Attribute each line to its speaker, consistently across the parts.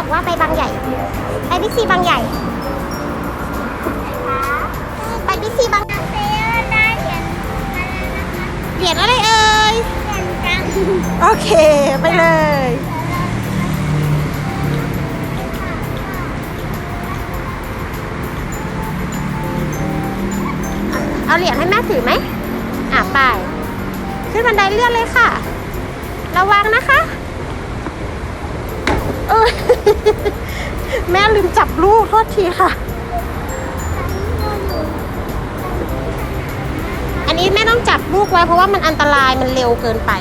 Speaker 1: อกว่าไปบางใหญ่ ไปบิ๊กซีบางใหญ่ไปบิ๊กซีบาง
Speaker 2: เซได้เหรียญ
Speaker 1: เหรียญอะไรเอ่ยโอเค ไปเลยเอาเหรียญให้แม่ถือไหมอะไป ขึ้นบันไดเลื่อนเลยค่ะ ระวังนะคะ แม่ลืมจับลูกโทษทีค่ะ อันนี้แม่ต้องจับลูกไว้เพราะว่ามันอันตรายมันเร็วเกินไป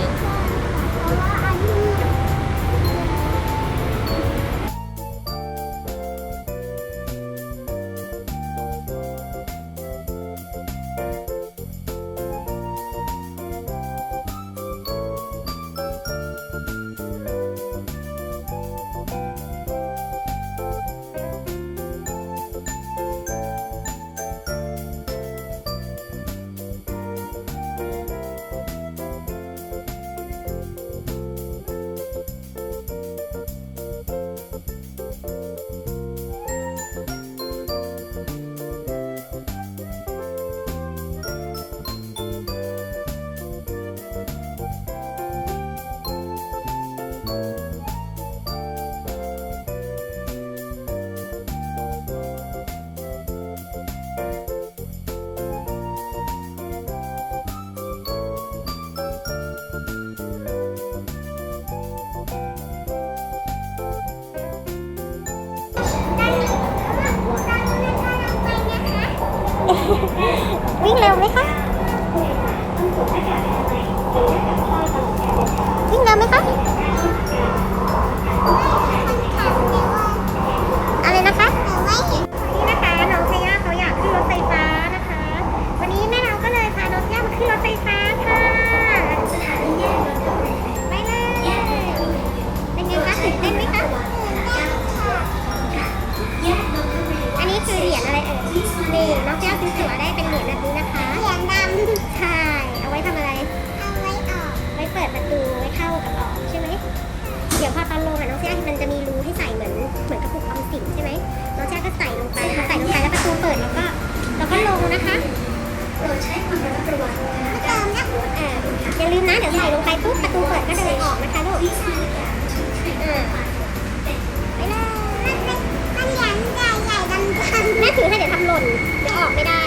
Speaker 1: ิ่งเร็วไหมคะ นจะออกไม่ได้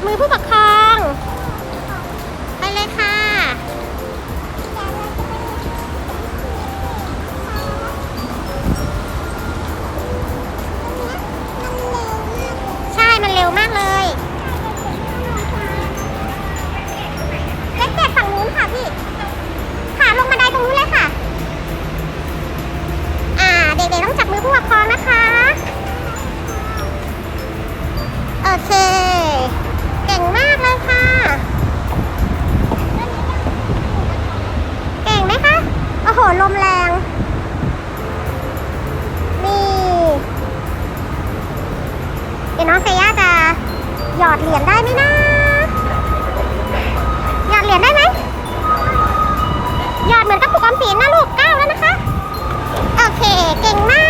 Speaker 1: จับมือผู้ปก ลมแรง นี่เดี๋ยวน้องเซย่าจะหยอดเหรียญได้ไหมนะ หยอดเหรียญได้ไหม หยอดเหมือนกระปุกออมสินนะลูกเก้าแล้วนะคะ โอเค เก่งมาก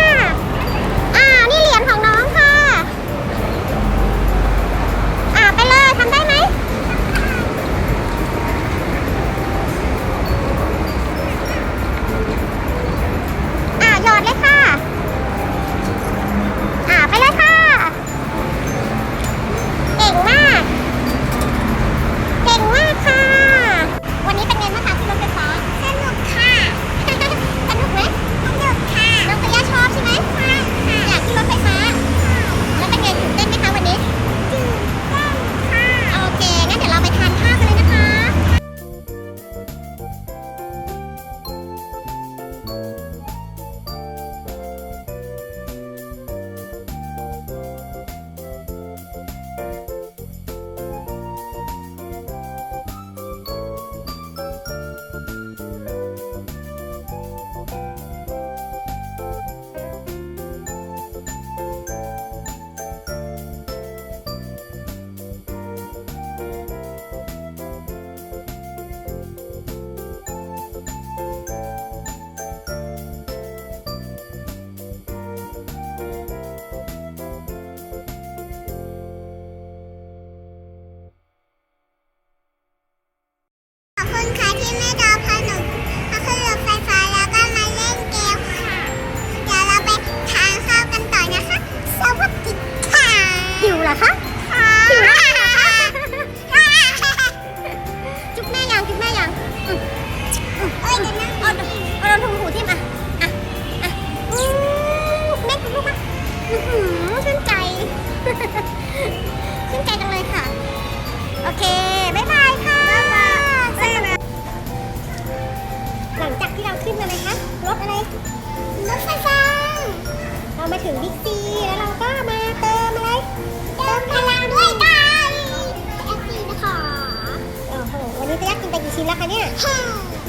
Speaker 1: ินแล้วคะเนี่ย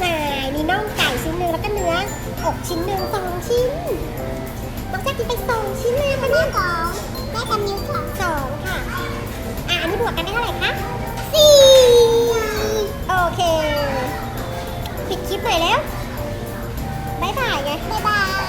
Speaker 2: หน่าย
Speaker 1: มี
Speaker 2: น่
Speaker 1: องไก่ชิ้นหนึ่งแล้วก็เนื้ออกชิ้นหนึ่งสองชิ้นน้องแจ๊กกินไปสองชิ้นเลยคะเนี่ย
Speaker 2: สองแม่กับมิ้วสอง
Speaker 1: สองค่ะ อะ อันนี้บวกกันได้เท่าไหร่คะ
Speaker 2: สี่
Speaker 1: โอเค ปิดคลิปหน่ยแล้วบายบายไง
Speaker 2: บ๊ายบาย